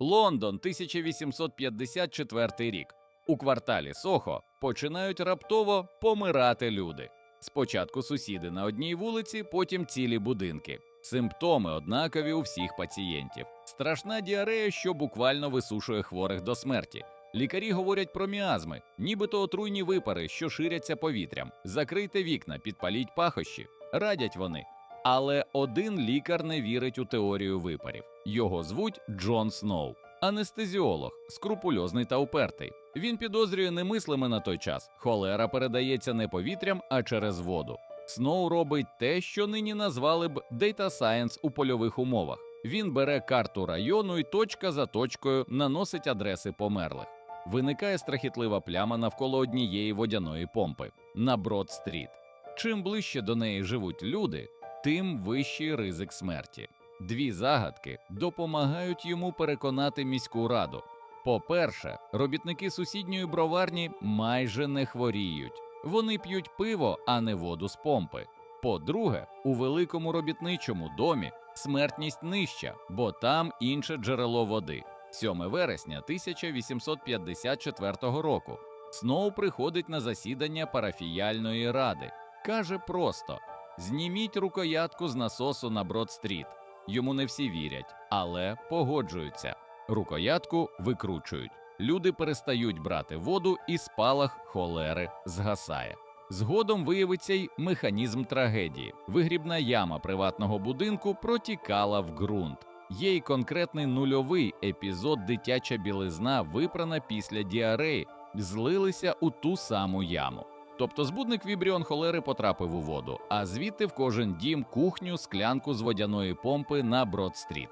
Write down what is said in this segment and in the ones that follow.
Лондон, 1854 рік. У кварталі Сохо починають раптово помирати люди. Спочатку сусіди на одній вулиці, потім цілі будинки. Симптоми однакові у всіх пацієнтів. Страшна діарея, що буквально висушує хворих до смерті. Лікарі говорять про міазми, нібито отруйні випари, що ширяться повітрям. Закрийте вікна, підпаліть пахощі. Радять вони. Але один лікар не вірить у теорію випарів. Його звуть Джон Сноу, анестезіолог, скрупульозний та упертий. Він підозрює немислиме на той час. Холера передається не повітрям, а через воду. Сноу робить те, що нині назвали б Data Science у польових умовах. Він бере карту району і точка за точкою наносить адреси померлих. Виникає страхітлива пляма навколо однієї водяної помпи на Брод-стріт. Чим ближче до неї живуть люди, тим вищий ризик смерті. Дві загадки допомагають йому переконати міську раду. По-перше, робітники сусідньої броварні майже не хворіють. Вони п'ють пиво, а не воду з помпи. По-друге, у великому робітничому домі смертність нижча, бо там інше джерело води. 7 вересня 1854 року Сноу приходить на засідання парафіяльної ради. Каже просто: зніміть рукоятку з насосу на Брод-стріт. Йому не всі вірять, але погоджуються. Рукоятку викручують. Люди перестають брати воду, і спалах холери згасає. Згодом виявиться й механізм трагедії. Вигрібна яма приватного будинку протікала в ґрунт. Є й конкретний нульовий епізод дитяча білизна, випрана після діареї, злилися у ту саму яму. Тобто збудник вібріон холери потрапив у воду, а звідти в кожен дім кухню, склянку з водяної помпи на Брод-стріт.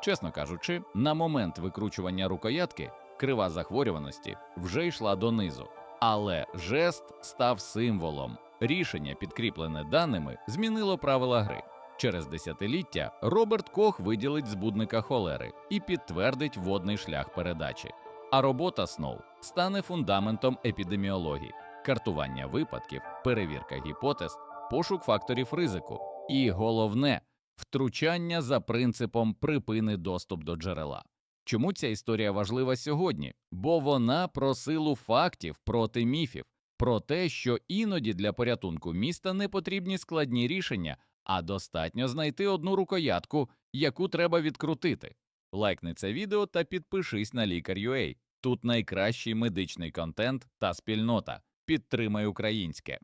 Чесно кажучи, на момент викручування рукоятки крива захворюваності вже йшла донизу. Але жест став символом. Рішення, підкріплене даними, змінило правила гри. Через десятиліття Роберт Кох виділить збудника холери і підтвердить водний шлях передачі. А робота Сноу стане фундаментом епідеміології, картування випадків, перевірка гіпотез, пошук факторів ризику. І головне втручання за принципом припини доступ до джерела. Чому ця історія важлива сьогодні? Бо вона про силу фактів проти міфів, про те, що іноді для порятунку міста не потрібні складні рішення, а достатньо знайти одну рукоятку, яку треба відкрутити. Лайкни це відео та підпишись на лікар.ua. Тут найкращий медичний контент та спільнота. Підтримай українське.